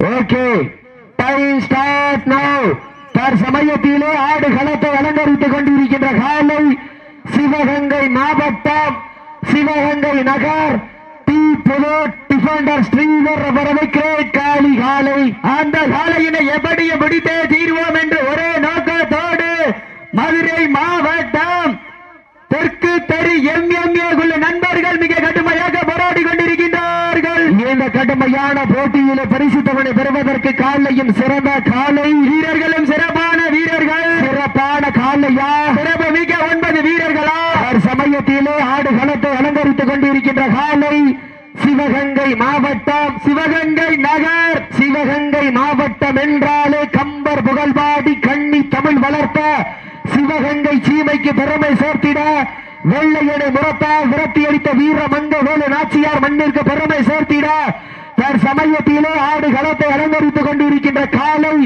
Okay time start now தற்சமயத்திலே ஆடு களத்தை அலங்கரித்துக் கொண்டிருக்கின்ற காலை சிவகங்கை மாவட்டம் சிவகங்கை நகர் டி ஸ்ரீதர் வரவேற்கிறேன் காளி காலை அந்த காலையினை எப்படிய பிடித்தே தீர்வோம் என்று ஒரே நோக்கத்தோடு மதுரை மாவட்டம் தெற்கு தெரு எம்எம்ஏ குழு நண்பர்கள் மிக கடுமையாக போராடி கொண்டிருக்கின்றார்கள் இந்த கடுமையான போட்டியில பரிசு தொகை பெறுவதற்கு காலையும் சிறந்த காலை வீரர்களும் சிறப்பான வீரர்கள். சிறப்பான காலையா? சிறப்பு மிக ஒன்பது வீரர்களா? சமயத்திலே ஆடு களத்தை அலங்கரித்துக் கொண்டிருக்கின்ற காலை சிவகங்கை மாவட்டம் சிவகங்கை நகர். சிவகங்கை மாவட்டம் என்றாலே கம்பர் புகழ்பாடி கண்ணி தமிழ் வளர்த்த சிவகங்கை சீமைக்கு பெருமை சேர்த்திட வெள்ளையனை முறத்தால் விரட்டி அடித்த வீர மங்க வேலு நாச்சியார் மண்ணிற்கு பெருமை சேர்த்திட. தற்சமயத்திலே ஆடு களத்தை அலங்கரித்துக் கொண்டிருக்கின்ற காலை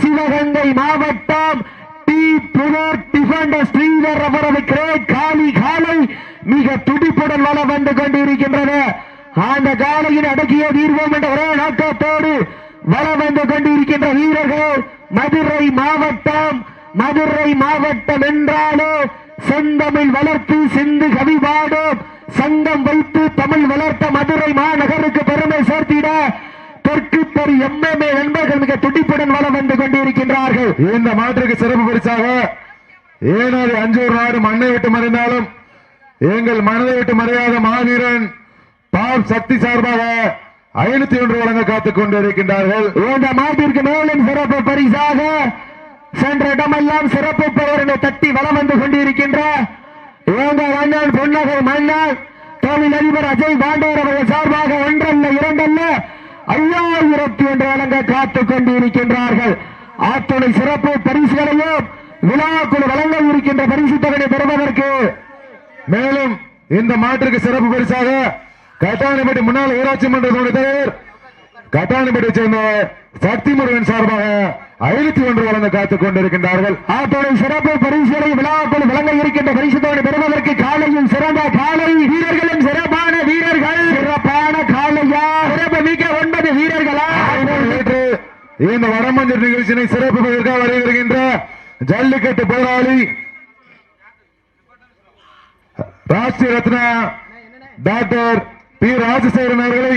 சிவகங்கை மாவட்டம் டி. புனர் டிஃபெண்டர் ஸ்ரீதர் அவரது கிரேட் காளி காலை மிக துடிப்புடன் வள வந்து கொண்டிருக்கின்றது. அந்த காலையின் அடக்கிய தீர்வோம் என்ற ஒரே நோக்கத்தோடு வந்து கொண்டிருக்கின்ற வீரர்கள் மதுரை மாவட்டம் மதுரை மாவட்டம் என்றாலே செந்தமிழ் வளர்த்து சிந்து கவிபாடும் சங்கம் வைத்து தமிழ் வளர்த்த மதுரை மாநகருக்கு பெருமை சேர்த்திட. தெற்கு தெரு எம்எம்ஏ நண்பர்கள் மிக துடிப்புடன் வளம் வந்து கொண்டிருக்கின்றார்கள். இந்த மாற்றுக்கு சிறப்பு பரிசாக ஏனாதி அஞ்சூர் நாடு மண்ணை விட்டு மறைந்தாலும் எங்கள் மனதை விட்டு மறையாத மாவீரன் பாப் சக்தி சார்பாக ஐநூத்தி ஒன்று வழங்க காத்துக் கொண்டிருக்கின்றார்கள். இந்த மாட்டிற்கு மேலும் சிறப்பு பரிசாக சென்ற இடமெல்லாம் சிறப்பு பெயரினை தட்டி வளம் வந்து கொண்டிருக்கின்ற எங்கள் அண்ணன் பொன்னகை தொழில் அதிபர் அஜய் பாண்டவர் அவர்கள் சார்பாக ஒன்றல்ல இரண்டல்ல ஐயாயிரத்தி ஒன்று வழங்க காத்துக் கொண்டிருக்கின்றார்கள். ஆத்துணை சிறப்பு பரிசுகளையும் விழாக்குழு வழங்க இருக்கின்ற பரிசு தொகையை பெறுவதற்கு மேலும் இந்த மாற்றுக்கு சிறப்பு பரிசாக கட்டாணிப்பட்டி முன்னாள் ஊராட்சி மன்ற தலைவர் கட்டாணிப்பட்டியை சேர்ந்த சக்தி முருகன் சார்பாக ஐநூத்தி ஒன்று வழங்க காத்துக் கொண்டிருக்கின்றார்கள். ஆத்தோட சிறப்பு பரிசுகளை விழாக்கள் வழங்க இருக்கின்ற பரிசுத்தோடு பெறுவதற்கு காலையும் சிறந்த காலை வீரர்களும் சிறப்பான வீரர்கள். சிறப்பான காலையா? சிறப்பு மிக்க ஒன்பது வீரர்களா? இந்த வடமஞ்சள் நிகழ்ச்சியினை சிறப்பு பதவிக்காக வருகின்ற ஜல்லிக்கட்டு போராளி ராஷ்டிரிய ரத்னா டாக்டர் பி. ராஜசேகரன் அவர்களை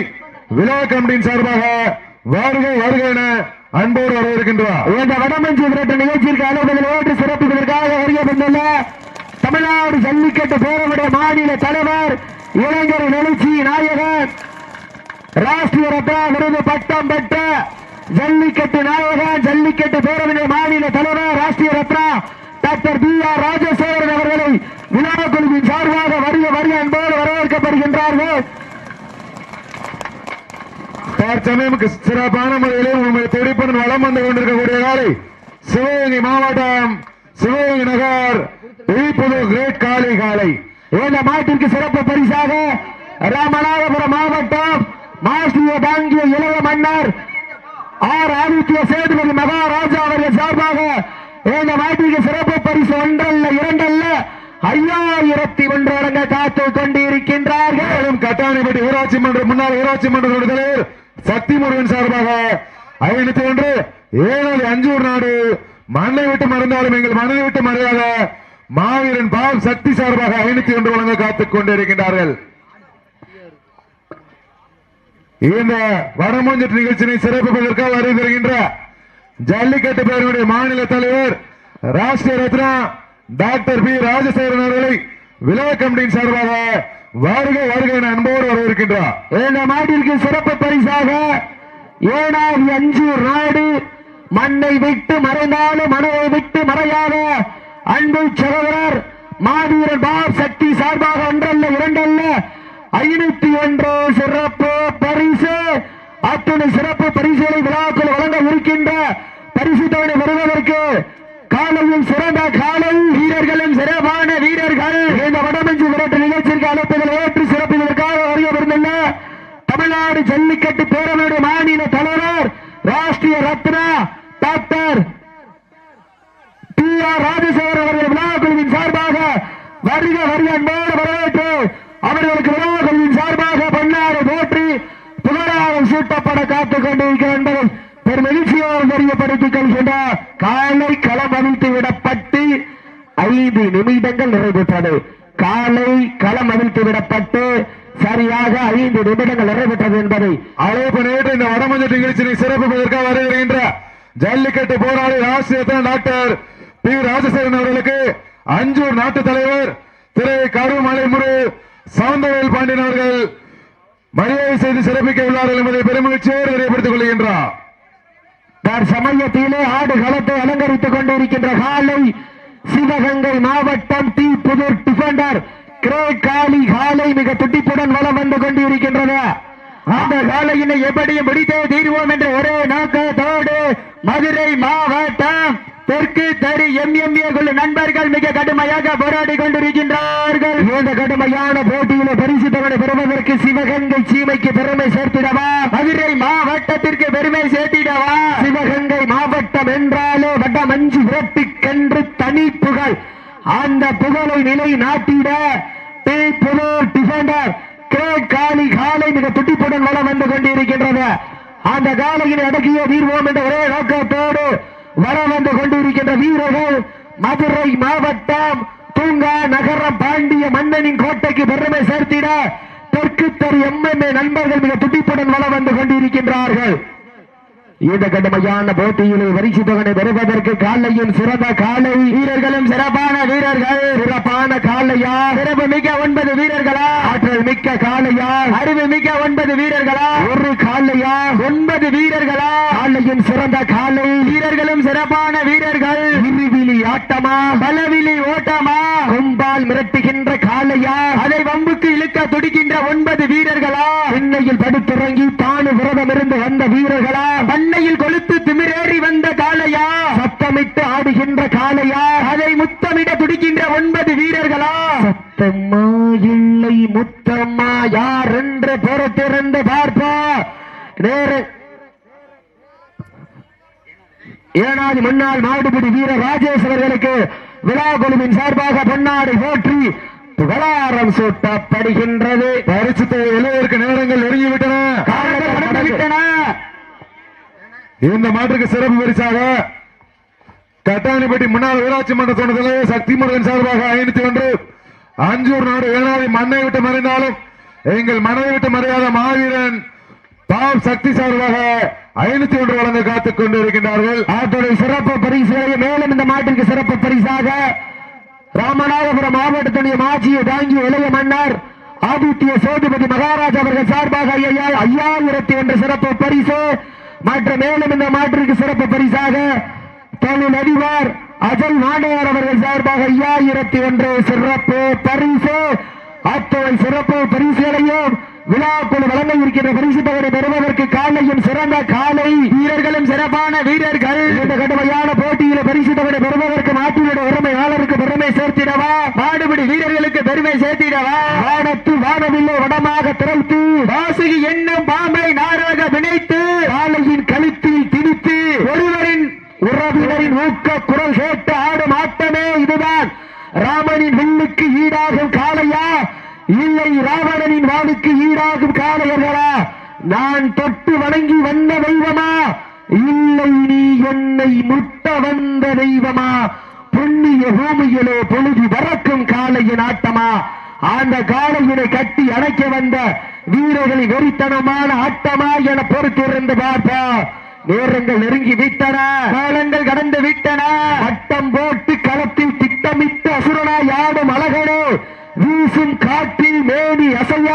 விழா கமிட்டியின் சார்பாக வருகை வருகை என அன்போடு வரவேற்கின்றார் இந்த வடமஞ்சி விரட்டு நிகழ்ச்சிக்கு அலுவலர்கள் ஏற்று சிறப்பிப்பதற்காக வருகை தந்துள்ள தமிழ்நாடு ஜல்லிக்கட்டு பேரவுடைய மாநில தலைவர் இளைஞர் எழுச்சி நாயகர் ராஷ்டிரிய ரத்னா விருது பட்டம் பெற்ற ஜல்லிக்கட்டு நாயகன் ஜல்லிக்கட்டு பேரவையின் மாநில தலைவர் Rashtriya Ratna doctor P R Rajasekaran அவர்களை விழா குழுவின் சார்பாக வருக வருக அன்போடு வரவேற்கப்படுகின்றார்கள். தற்சமயம் சிறப்பான முறையிலே உங்களை துடிப்புடன் வளம் வந்து கொண்டிருக்கக்கூடிய காலை சிவகங்கை மாவட்டம் சிவகங்கை நகர் விழிப்புணர் கிரேட் காலை காலை. இந்த மாட்டிற்கு சிறப்பு பரிசாக ராமநாதபுரம் மாவட்டம் மாசிய தாங்கிய இளைய மன்னர் ஆர். ஆதித்ய சேதுபதி மகாராஜா அவர்கள் சார்பாக இந்த மாட்டிற்கு சிறப்பு பரிசு ஒன்றல்ல இரண்டல்ல ஐயாயிரத்தி ஒன்று அடங்க காத்து கொண்டிருக்கின்றார்கள். கட்டாணிப்பட்டி ஊராட்சி மன்ற முன்னாள் ஊராட்சி மன்ற தலைவர் சக்தி முருகன் சார்பாக ஐநூத்தி ஒன்று ஏழு அஞ்சு ஒரு நாடு. மண்ணை விட்டு மறந்தாலும் எங்கள் மனதை விட்டு மறையாத மாவீரன் பாவ் சக்தி சார்பாக ஐநூத்தி ஒன்று வழங்க காத்துக் கொண்டிருக்கின்றார்கள். இந்த வடமஞ்சட்டு நிகழ்ச்சியை சிறப்பிப்பதற்காக வருகின்ற ஜல்லிக்கட்டு பேரவையுடைய மாநில தலைவர் ராஷ்டிரிய ரத்னா டாக்டர் பி. ராஜசேகரன் அவர்களை விழா கமிட்டியின் சார்பாக வருக வருக என அன்போடு வரவேற்கின்றார். இந்த மாட்டிற்கு சிறப்பு பரிசாக ஏனாம் அஞ்சூர் நாடு மண்ணை விட்டு மறைந்தாலும் மனதை விட்டு மறையாத அன்பு சகோதரர் மாவீரர் பாப் சக்தி சார்பாக ஒன்றல்ல இரண்டல்ல ஐநூத்தி ஒன்று சிறப்பு பரிசு. அத்துணை சிறப்பு பரிசுகளை விழாக்கள் வழங்க இருக்கின்ற பரிசு தொகை வருவதற்கு காலையில் சிறந்த காலை வீரர்களும் சிறப்பான வீரர்கள் இந்த வடமஞ்சி விரட்டு நிகழ்ச்சிக்கு அழைப்பதில் ஏற்று சிறப்பிப்பதற்காக வருகை வருந்துள்ள தமிழ்நாடு ஜல்லிக்கட்டு பேரவையுடைய மாநில தலைவர் Rashtriya Ratna doctor D R Rajasekar அவர்கள் விழா குழுவின் சார்பாக வருக அன்போடு வரவேற்று அவர்களுக்கு விழா சார்பாக பன்னாறு போற்றி புகழாரம் சூட்டப்பட காத்துக் கொண்டிருக்கிறது என்பதை பெருமகிழ்ச்சியோடு தெரியப்படுத்திக் கொள்கின்ற காலை களம் அவிழ்த்து விடப்பட்டு ஐந்து நிமிடங்கள் நிறைவேற்றது. காலை களம் அவிழ்த்து விடப்பட்டு சரியாக ஐந்து நிமிடங்கள் நிறைவேற்றது என்பதை அழைப்பு நேற்று இந்த வடமஞ்சள் நிகழ்ச்சியை சிறப்பிப்பதற்காக வருகின்ற ஜல்லிக்கட்டு போராளி ராஷ்டிரிய டாக்டர் பி. ராஜசேகரன் அவர்களுக்கு அஞ்சூர் நாட்டு தலைவர் திரு கருமலைமுரு முரு சவுந்தரவேல் பாண்டியன் அவர்கள் மரியாதை செய்து சிறப்பிக்க உள்ளார்கள் என்பதை பெருமகிழ்ச்சியோடு தெரியப்படுத்திக் கொள்கின்றார். சமயத்திலே ஆடு களத்தை அலங்கரித்துக் கொண்டிருக்கின்ற காலை சிவகங்கை மாவட்டம் டி புதூர் டிஃபண்டர் கிரே காலி காலை மிக துடிப்புடன் வளம் வந்து கொண்டிருக்கின்றது அந்த காலையினை எப்படியும் முடித்தே தீர்வோம் என்ற ஒரே நோக்கத்தோடு மதுரை மாவட்டம் தெற்கு தரி எம்எம்ஏ குழு நண்பர்கள் மிக கடுமையாக போராடி கொண்டிருக்கின்றார்கள். இந்த கடுமையான போட்டியில பரிசு தொகை பெறுவதற்கு சிவகங்கை சீமைக்கு பெருமை சேர்த்திடவா? மதுரை மாவட்டத்திற்கு பெருமை சேர்த்திடவா? சிவகங்கை மாவட்டம் என்றாலே வட மஞ்சு விரட்டுக்கென்று தனி புகழ். அந்த புகழை நிலை நாட்டிட புதூர் டிஃபெண்டர் கே. காளி காலை மிக துடிப்புடன் வளம் வந்து கொண்டிருக்கின்றது. அந்த காலையில் அடக்கிய தீர்வோம் என்ற ஒரே நோக்கத்தோடு வர வந்து கொண்டிருக்கின்ற வீரர்கள் மதுரை மாவட்டம் தூங்கா நகரம் பாண்டிய மன்னனின் கோட்டைக்கு பெருமை சேர்த்திட தெற்கு தெரு எம்எம்ஏ நண்பர்கள் மிக துடிப்புடன் வளம் வந்து கொண்டிருக்கின்றார்கள். இந்த கடுமையான போட்டியில் பரிசு தொகை பெறுவதற்கு காலையும் சிறந்த காலை. வீரர்களும் சிறப்பான வீரர்கள். சிறப்பான காலையா? சிறப்பு மிக்க ஒன்பது வீரர்களா? ஆற்றல் மிக்க காலையா? அறிவு மிக்க ஒன்பது வீரர்களா? ஒரு காலையா? ஒன்பது வீரர்களா? காலையும் சிறந்த காலை. வீரர்களும் சிறப்பான வீரர்கள். இருவிழி ஆட்டமா? பலவிழி ஓட்டமா? கும்பால் மிரட்டுகின்ற காலையா? அதை வம்புக்கு இழுக்க துடிக்கின்ற ஒன்பது வீரர்களா? சென்னையில் படுத்துறங்கி தானு விரதம் இருந்து வந்த வீரர்களா? பண்ணையில் கொளுத்து திமிரேறி வந்த காளையா? சத்தமிட்டு ஆடுகின்ற காளையா? அதை முத்தமிட துடிக்கின்ற ஒன்பது வீரர்களா? சத்தம்மா இல்லை முத்தம்மா யார் என்று பொறுத்திருந்து பார்ப்பா. நேர ஏனாதி முன்னாள் மாடுபிடி வீரர் ராஜேஷ் அவர்களுக்கு விழா குழுவின் சார்பாக பொன்னாடை போற்றி புகழாரம் சூட்டப்படுகின்றது. பரிசு எழுவதற்கு நேரங்கள் நெருங்கிவிட்டன. இந்த மாற்றுக்கு சிறப்பு பரிசாக கட்டாணிப்பட்டி முன்னாள் ஊராட்சி மன்ற துணை சக்தி முருகன் சார்பாக ஐநூத்தி ஒன்று. அஞ்சூர் நாடு ஏனாதி மண்ணை விட்டு மறைந்தாலும் எங்கள் மனதை விட்டு மறையாத மாவீரன் பாவ் சக்தி சார்பாக ஐநூத்தி ஒன்று வழங்க காத்துக் கொண்டிருக்கின்றார்கள். ஆத்துடைய சிறப்பு பரிசாக மேலும் இந்த மாட்டிற்கு சிறப்பு பரிசாக ராமநாதபுரம் மாவட்டத்துடைய மாட்சியை தாங்கி இளைய மன்னர் ஆதித்ய சோதிபதி மகாராஜ் அவர்கள் சார்பாக ஐயா ஐயாயிரத்தி ஒன்று சிறப்பு பரிசு. மற்ற மேலும் இந்த மாற்றிற்கு சிறப்பு பரிசாக தமிழ் அதிபர் அஜய் நாடையார் அவர்கள் சார்பாக ஐயாயிரத்தி ஒன்று சிறப்பு பரிசு. அத்துறை சிறப்பு பரிசுகளையும் விழாக்குழு வழங்க இருக்கின்ற பரிசு தொகை பெறுவதற்கு காலையும் சிறந்த காலை வீரர்களும் சிறப்பான வீரர்கள். இந்த கடுமையான போட்டியில பரிசு தொகை பெறுவதற்கு மாட்டினுடைய உரிமையாளருக்கு பெருமை சேர்த்திடவா? பாடுபடி வீரர்களுக்கு பெருமை சேர்த்திடவா? வானத்து வானவில்லை வடமாக திரழ்த்து வாசுகி என்னும் பாம்பை நாராக வினைத்து காலையின் கழுத்தில் திணித்து ஒருவரின் உறவினரின் ஊக்க குரல் கேட்டு ஆடும் ஆட்டமே இதுதான். ராமனின் வில்லுக்கு ஈடாகும் காளையா? இல்லை ராவணனின் வாளுக்கு ஈடாகும் காளையர்களா? நான் தொட்டு வணங்கி வந்த தெய்வமா? இல்லை நீ என்னை முட்ட வந்த தெய்வமா? புண்ணிய பூமியிலே பொழுது பறக்கும் காளையின் ஆட்டமா? அந்த காளையினை கட்டி அணைக்க வந்த வீரர்களின் வெறித்தனமான ஆட்டமா என பொறுத்திருந்து பார்ப்போம். நேரங்கள் நெருங்கி விட்டன. காலங்கள் கடந்து விட்டன. வட்டம் போட்டு களத்தில் திட்டமிட்டு அசுரனாய் ஆடும் அழகனே. வீசும் காற்றில் மேனி அசைய.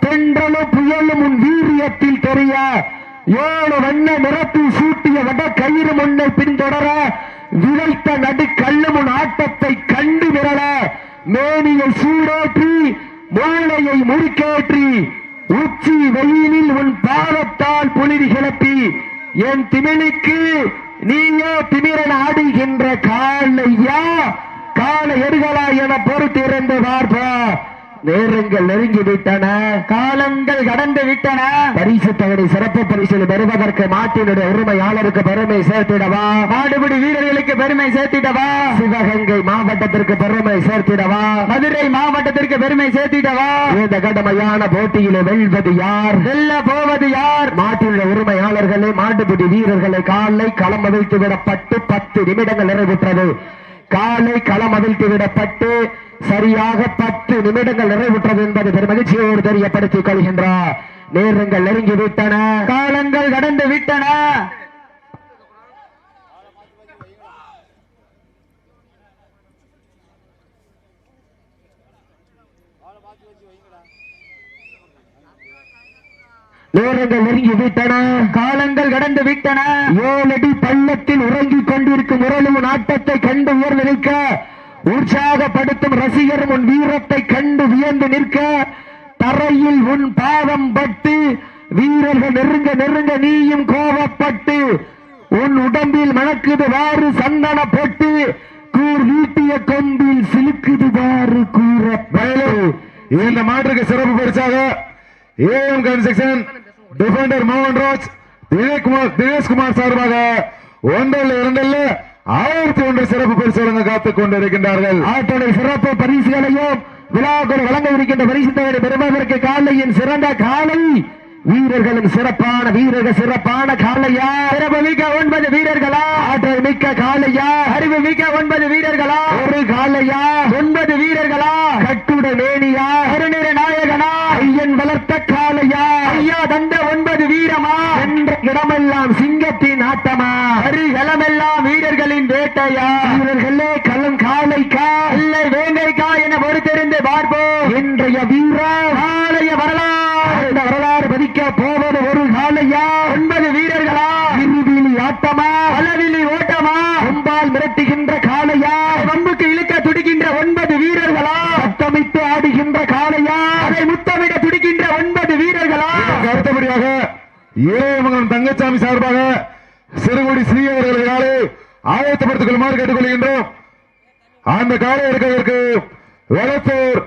தென்றலும் புயலும் உன் வீரியத்தில் தெரிய. ஏழு வண்ண நிறத்தில் சூட்டிய வட கயிறு முன்னை பின்தொடர. விளைத்த நடு கல்லும் உன் ஆட்டத்தை கண்டு விரல. மேனியை சூடேற்றி மூளையை முறுக்கேற்றி. உச்சி வெயிலில் உன் பாதத்தால் புலிரி கிளப்பி. என் திமிழுக்கு நீயோ திமிரன் ஆடுகின்ற காலையா கால எடுகளா என பொறுத்திருந்து பார்ப்போம் நேரங்கள் நெருங்கி விட்டன. காலங்கள் கடந்து விட்டன. பரிசு தகுதி சிறப்பு பரிசில் பெறுவதற்கு மாட்டினுடைய உரிமையாளருக்கு பெருமை சேர்த்திடவா? மாடுபிடி வீரர்களுக்கு பெருமை சேர்த்திடவா? சிவகங்கை மாவட்டத்திற்கு பெருமை சேர்த்திடவா? மதுரை மாவட்டத்திற்கு பெருமை சேர்த்திடவா? இந்த கடுமையான போட்டியிலே வெல்வது யார்? வெல்ல போவது யார்? மாட்டினுடைய உரிமையாளர்களே மாட்டுப்பிடி வீரர்களை காலை களம் அவிழ்த்து விடப்பட்டு பத்து நிமிடங்கள் நிறைவுற்றது. காலை களம் அவிழ்த்து விடப்பட்டு சரியாக பத்து நிமிடங்கள் நிறைவுற்றது என்பது பெரும் மகிழ்ச்சியோடு தெரியப்படுத்திக் கொள்கின்றார் நேரங்கள் நெருங்கி விட்டன. காலங்கள் கடந்து விட்டன. நேரங்கள் நெருங்கி விட்டன. காலங்கள் கடந்து விட்டன. ஏழடி பள்ளத்தில் உறங்கிக் கொண்டிருக்கும் உரளும் நாட்டத்தை கண்டு உயர்ந்து நிற்க உற்சாகப்படுத்தும் ரசிகர் உன் வீரத்தை கண்டு வியந்து நிற்க தரையில் உன் பாதம் பட்டு வீரர்கள் நெருங்க நெருங்க நீயும் கோபப்பட்டு உன் உடம்பில் மணக்குது வாறு சந்தன பொட்டு கூர் வீட்டிய கொம்பில் சிலுக்குது வாறு கூற மேலும் இந்த மாற்றுக்கு சிறப்பு பரிசாக ஏஎம் கன்ஸ்ட்ரக்ஷன் டிஃபெண்டர் மோகன் ராஜ் தினேஷ்குமார் தினேஷ்குமார் சார்பாக ஒன்றில் இரண்டில் ஆயிரத்தி ஒன்று சிறப்பு பரிசு வழங்க காத்துக் கொண்டிருக்கின்றார்கள். ஆட்டோட சிறப்பு பரிசுகளையும் விழாக்கள் வழங்க இருக்கின்ற பரிசு தவிர பெறுவதற்கு காலையின் சிறந்த காலை வீரர்களும் சிறப்பான வீரர்கள் சிறப்பான காலையா சிறப்பு மிக்க ஒன்பது வீரர்களா? ஆற்றல் மிக்க காலையா அறிவு மிக்க ஒன்பது வீரர்களா? ஒரு காலையா ஒன்பது வீரர்களா? கட்டுட மேனியா? கருநிற நாயகனா? ஐயன் வளர்த்த காலையா ஐயா தந்த ஒன்பது வீரமா? என்ற இடமெல்லாம் சிங்கத்தின் ஆட்டமா? அருகலமெல்லாம் வீரர்களின் வேட்டையா? வீரர்களே களம் காலைக்கா இல்லை வேங்கைக்கா என பொறுத்திருந்து பார்ப்போம். இன்றைய வீரா நாளைய வரலாறு இந்த வரலாறு பதிக்க போவது ஒரு காலையா ஒன்பது வீரர்களா இருவிழி ஆட்டமா அளவிலி ஓட்டமா அம்பால் மிரட்டுகின்ற காளையா வம்புக்கு இழுக்க துடிக்கின்ற ஒன்பது வீரர்களா சத்தமிட்டு ஆடுகின்ற காளையா அதை முத்தமிட துடிக்கின்ற ஒன்பது வீரர்களா இதற்கு அடுத்தபடியாக ஏமகன் தங்கச்சாமி சார்பாக சிறுகுடி ஸ்ரீ அவர்கள் ஆயத்தப்படுத்திக் கொள்ளுமாறு கேட்டுக்கொள்கின்றோம். அந்த காலை எடுப்பதற்கு வளத்தூர்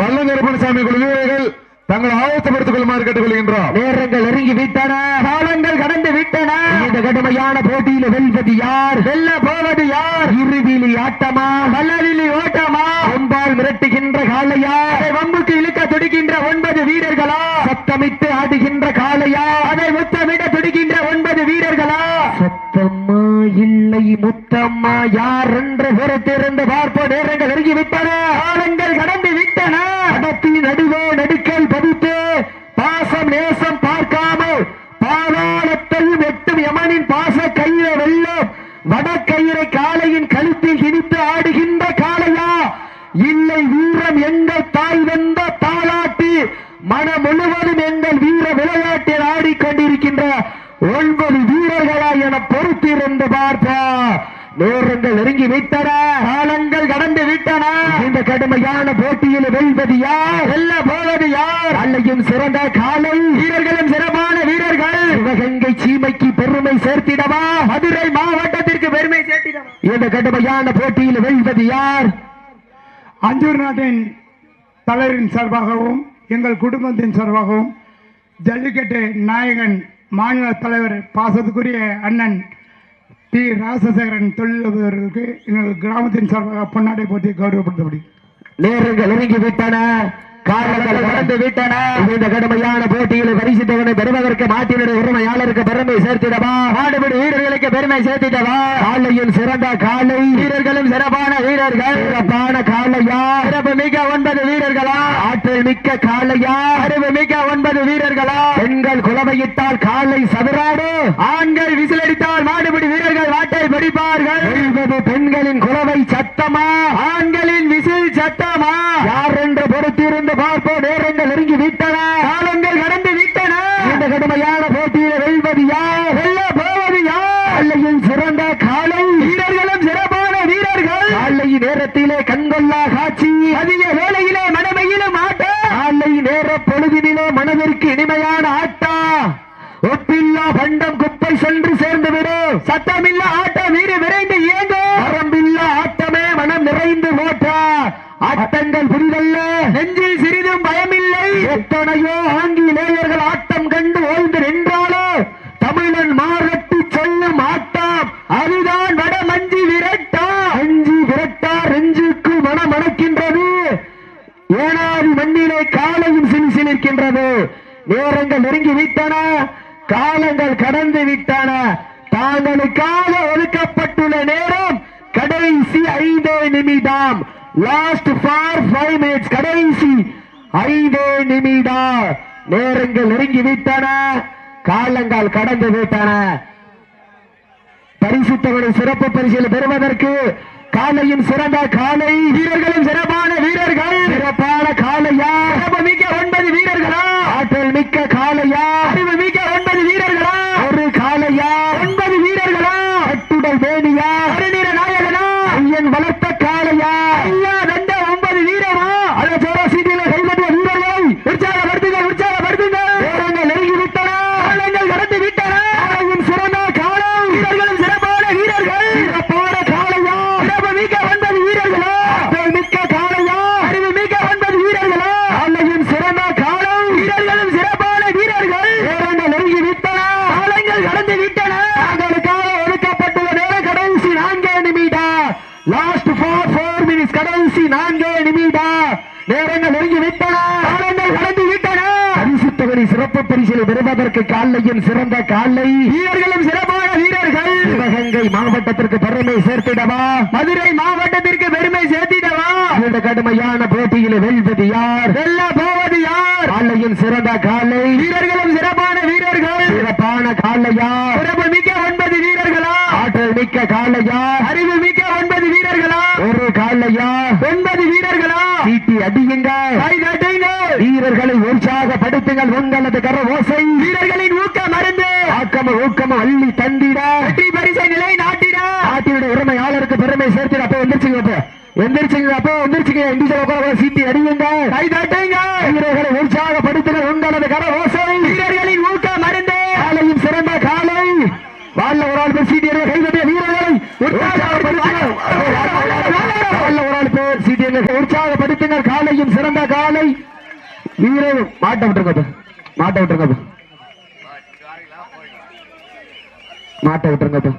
பல்லங்கரப்பணசாமி குழு வீரர்கள் தங்கள் ஆயத்தப்படுத்திக் கொள்ளுமாறு கேட்டுக்கொள்கின்றோம். நேரங்கள் நெருங்கி விட்டன. காலங்கள் கடந்து விட்டன இந்த கடுமையான போட்டியில் வெல்வது யார்? வெல்ல போவது யார்? இருவிழி ஆட்டமா? வல்லவிலி ஓட்டமா? அம்பால் மிரட்டுகின்ற காளையா? அதை வம்புக்கு இழுக்க துடிக்கின்ற ஒன்பது வீரர்களா? சத்தமிட்டு ஆடுகின்ற காளையா? அதை முத்தமிட துடிக்கின்ற ஒன்பது வீரர்களா? சத்தம்மா இல்லை முத்தம்மா யார் என்று பொறுத்திருந்து பார்ப்போம் நேரங்கள் நெருங்கி விட்டன காலங்கள் கடந்து விட்டன. நடத்தி நடுவே நடுக்கல் பதித்து பாசம் நேசம் வடக்கயிறை காளையின் கழுத்தில் திணித்து ஆடுகின்ற காளையா? இல்லை வீரம் எங்கள் தாய் வந்த தாளாட்டி மனம் முழுவதும் எங்கள் வீர விளையாட்டில் ஆடிக்கொண்டிருக்கின்ற ஒன்பது வீரர்களா என பொறுத்திருந்து பார்ப்பா நேரங்கள் நெருங்கி விட்டன. காலங்கள் கடந்து கடுமையான போட்டியில் வெல்வது யார்? வெல்ல போவது யார்? அல்லையும் சிறந்த காலை வீரர்களும் சிறப்பான வீரர்கள். சிவகங்கை சீமைக்கு பெருமை சேர்த்திடவா? மதுரை மாவட்டத்திற்கு பெருமை சேர்த்திடவா? இந்த கடுமையான போட்டியில் வெல்வது யார்? அஞ்சூர் நாட்டின் தலைவரின் சார்பாகவும் எங்கள் குடும்பத்தின் சார்பாகவும் ஜல்லிக்கட்டு நாயகன் மாநில தலைவர் பாசத்துக்குரிய அண்ணன் டி. ராசசேகரன் தொழிலதிபர்களுக்கு எங்கள் கிராமத்தின் சார்பாக பொன்னாடை போட்டி கௌரவப்படுத்தப்படி நேரங்கள் நெருங்கி விட்டன. காலங்கள் கடந்து விட்டன. இந்த கடுமையான போட்டியில் பரிசுத்தவனை பெறுவதற்கு மாட்டினுடைய உரிமையாளருக்கு பெருமை சேர்த்திடவா? மாடுபிடி வீரர்களுக்கு பெருமை சேர்த்திடவா? காலையில் சிறந்த காலை. வீரர்களும் சிறப்பான வீரர்கள். சிறப்பான காலையா? சிறப்பு மிக்க ஒன்பது வீரர்களா? ஆற்றல் மிக்க காலையா? அறிவு மிக்க ஒன்பது வீரர்களா? பெண்கள் குலவையிட்டால் காலை சதுராடு. ஆண்கள் விசிலடித்தால் மாடுபிடி வீரர்கள் வாட்டை பிடிப்பார்கள் பெண்களின் குலவை சத்தமா? சத்தமா யார் என்று பொறுத்திருந்து பார்ப்போம் நேரங்கள் நெருங்கி விட்டன. காலங்கள் கடந்து விட்டன. இந்த கடுமையான போட்டியில் வெல்வது யார்? வெல்ல போவது யார்? சிறந்த காலை. வீரர்களும் சிறப்பான வீரர்கள். காலை நேரத்திலே கண்கொள்ளா காட்சி. அதிக வேளையிலே மனமையிலும் ஆட்டம் காலை நேர பொழுதினிலே மனதிற்கு இனிமையான ஆட்டா. ஒப்பில்லா பண்டம் குப்பை சென்று சேர்ந்து விடும் சத்தமில்ல ஆட்டம் வீடு விரைந்து இயங்கும் வரம்பில்லா ஆட்டமே மனம் நிறைந்து போட்டா ஆட்டங்கள் புரிதல்ல நெஞ்சில் சிறிது நேரங்கள் நெருங்கி விட்டன காலங்கள் கடந்து விட்டன தாங்களுக்காக ஒதுக்கப்பட்டுள்ள நேரம் கடைசி ஐந்தே நிமிடம். லாஸ்ட் ஃபார் ஃபைவ் மினிட்ஸ் கடைசி ஐந்தே நிமிடம். நேரங்கள் நெருங்கி விட்டன காலங்கள் கடந்து விட்டன பரிசுத்தவரை சிறப்பு பரிசில் பெறுவதற்கு காலையும் சிறந்த காலை வீரர்களும் சிறப்பான வீரர்கள். சிறப்பான காலையா சிறப்பு மிக்க ஒன்பது வீரர்களா ஆற்றல் மிக்க காலையா அறிவு மிக்க ஒன்பது வீரர்களா ஒரு காலையா ஒன்பது வீரர்களா கட்டுடல் வேணியா அருநீர நாயகனா ஐயன் வளர்த்த காலையா ஐயா தந்த ஒன்பது வீரமா அதை சோழ சீட்டில கைப்பற்றிய வீரர்களை உற்சாகப்படுத்துங்கள் உற்சாகப்படுத்துங்கள் நேரங்கள் நெருங்கி விட்டன காலங்கள் கடந்து விட்டன காலையும் சிறந்த காலை வீரர்களும் சிறப்பான வீரர்கள் சிறப்பான காலையா சிறப்பு மிக்க ஒன்பது வீரர்களா ஆற்றல் மிக்க காலையா அறிவு மிக்க ஒன்பது வீரர்களா காலையும் சிறந்த காலை வீரர்களும் சிறப்பான வீரர்கள் நேரங்கள் நெருங்கி விட்டன காலங்கள் கடந்து விட்டன தங்களுக்காக ஒதுக்கப்பட்டுள்ள நேரம் கடைசி நான்கே நிமிடம் லாஸ்ட் ஃபார் ஃபோர் மினிட்ஸ் கடைசி நான்கே நிமிடம். நேரங்கள் நெருங்கி விட்டன. காலங்கள் கடந்து விட்டன. பரிசுத்தவனை சிறப்பு பரிசிலை பெறுவதற்கு காலையும் சிறந்த காலை வீரர்களும் சிறப்பான வீரர்கள். சிவகங்கை மாவட்டத்திற்கு பெருமை சேர்த்திடவா? மதுரை மாவட்டத்திற்கு பெருமை சேர்த்திடவா? இந்த கடுமையான போட்டியில் வெல்வது யார்? வெல்ல போவது யார்? காலையும் சிறந்த காலை வீரர்களும் சிறப்பான வீரர்கள். சிறப்பான காலையா சிறப்பு மிக்க ஒன்பது வீரர்களா ஆற்றல் மிக்க காலையா அறிவு மிக்க ஒன்பது வீரர்களா ஒரு காலையா ஒன்பது வீரர்களா சீட்டி அடியுங்க வீரர்களை உற்சாகப்படுத்துங்கள். உங்களது கர ஓசை. வீரர்களின் ஊக்க மருந்து ஆக்கம ஊக்கம அள்ளி தந்திட. வெற்றி பரிசை நிலை நாட்டிட. நாட்டினுட உரிமையாளருக்கு பெருமை சேர்த்திட. அப்போ எந்திரிச்சுங்க அப்போ. எந்திரிச்சுங்க அப்போ. இண்டிஜுவல் உட்கார சீட்டி அடியுங்க கை தட்டுங்க வீரர்களை உற்சாகப்படுத்துங்கள் உங்களது கர ஓசை வீரர்களின் ஊக்க மருந்து காலையும் சிறந்த காலை வாழ்ல ஒரு ஆள் பேர் சீட்டி கை தட்டிய வீரர்களை உற்சாகப்படுத்துங்கள் வாழ்ல ஒரு ஆள் பேர் சீட்டி உற்சாகப்படுத்துங்கள் காலையும் சிறந்த காலை. வீரர் மாட்ட விட்டுருங்க மாட்ட விட்டுருங்க மாட்ட விட்டுருங்க